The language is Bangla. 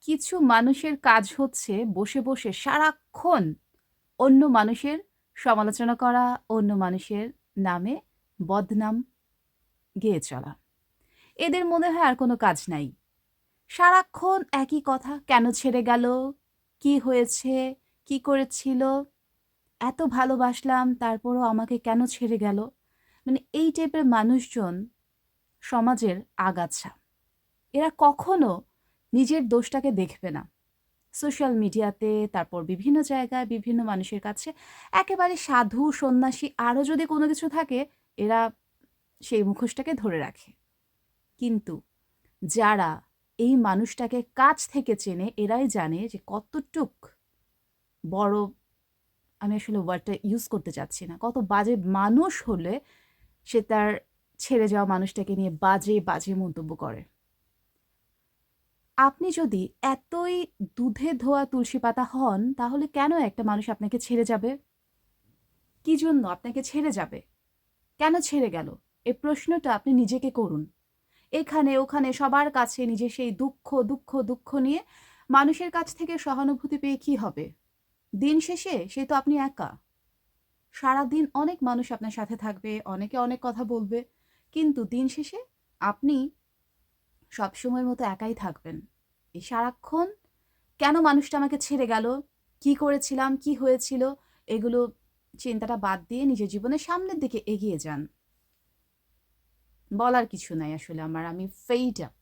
কিছু মানুষের কাজ হচ্ছে বসে, বসে সারাক্ষণ অন্য মানুষের সমালোচনা করা, অন্য মানুষের নামে বদনাম গেয়ে চলা। এদের মনে হয় আর কোনো কাজ নাই। সারাক্ষণ একই কথা, কেন ছেড়ে গেল? কি হয়েছে? কি করেছিল? এত ভালোবাসলাম তারপরও আমাকে কেন ছেড়ে গেল? মানে এই টাইপের মানুষজন সমাজের আগাছা। এরা কখনো নিজের দোষটাকে দেখবে না। সোশ্যাল মিডিয়াতে, তারপর বিভিন্ন জায়গায়, বিভিন্ন মানুষের কাছে একেবারে সাধু, সন্ন্যাসী আরও যদি কোনো কিছু থাকে, এরা সেই মুখোশটাকে ধরে রাখে। কিন্তু যারা এই মানুষটাকে কাছ থেকে চেনে, এরাই জানে যে কতটুক বড় আমি আসলে ওয়ার্ডটা ইউজ করতে চাচ্ছি না। কত বাজে মানুষ হলে সে তার ছেড়ে যাওয়া মানুষটাকে নিয়ে বাজে, বাজে মন্তব্য করে। আপনি যদি এতই দুধে ধোয়া তুলসী পাতা হন, তাহলে কেন একটা মানুষ আপনাকে ছেড়ে যাবে? কি জন্য আপনাকে ছেড়ে যাবে? কেন ছেড়ে গেল? এই প্রশ্নটা আপনি নিজেকে করুন। এখানে ওখানে সবার কাছে নিজের সেই দুঃখ, দুঃখ, দুঃখ নিয়ে মানুষের কাছ থেকে সহানুভূতি পেয়ে কি হবে? দিন শেষে সে তো আপনি একা। সারাদিন অনেক মানুষ আপনার সাথে থাকবে, অনেকে অনেক কথা বলবে। কিন্তু দিন শেষে আপনি সবসময়ের মতো একাই থাকবেন। এই সারাক্ষণ কেন মানুষটা আমাকে ছেড়ে গেল? কি করেছিলাম? কি হয়েছিল? এগুলো চিন্তাটা বাদ দিয়ে নিজের জীবনের সামনের দিকে এগিয়ে যান। বলার কিছু নাই আসলে আমার। আমি ফেইড আপ।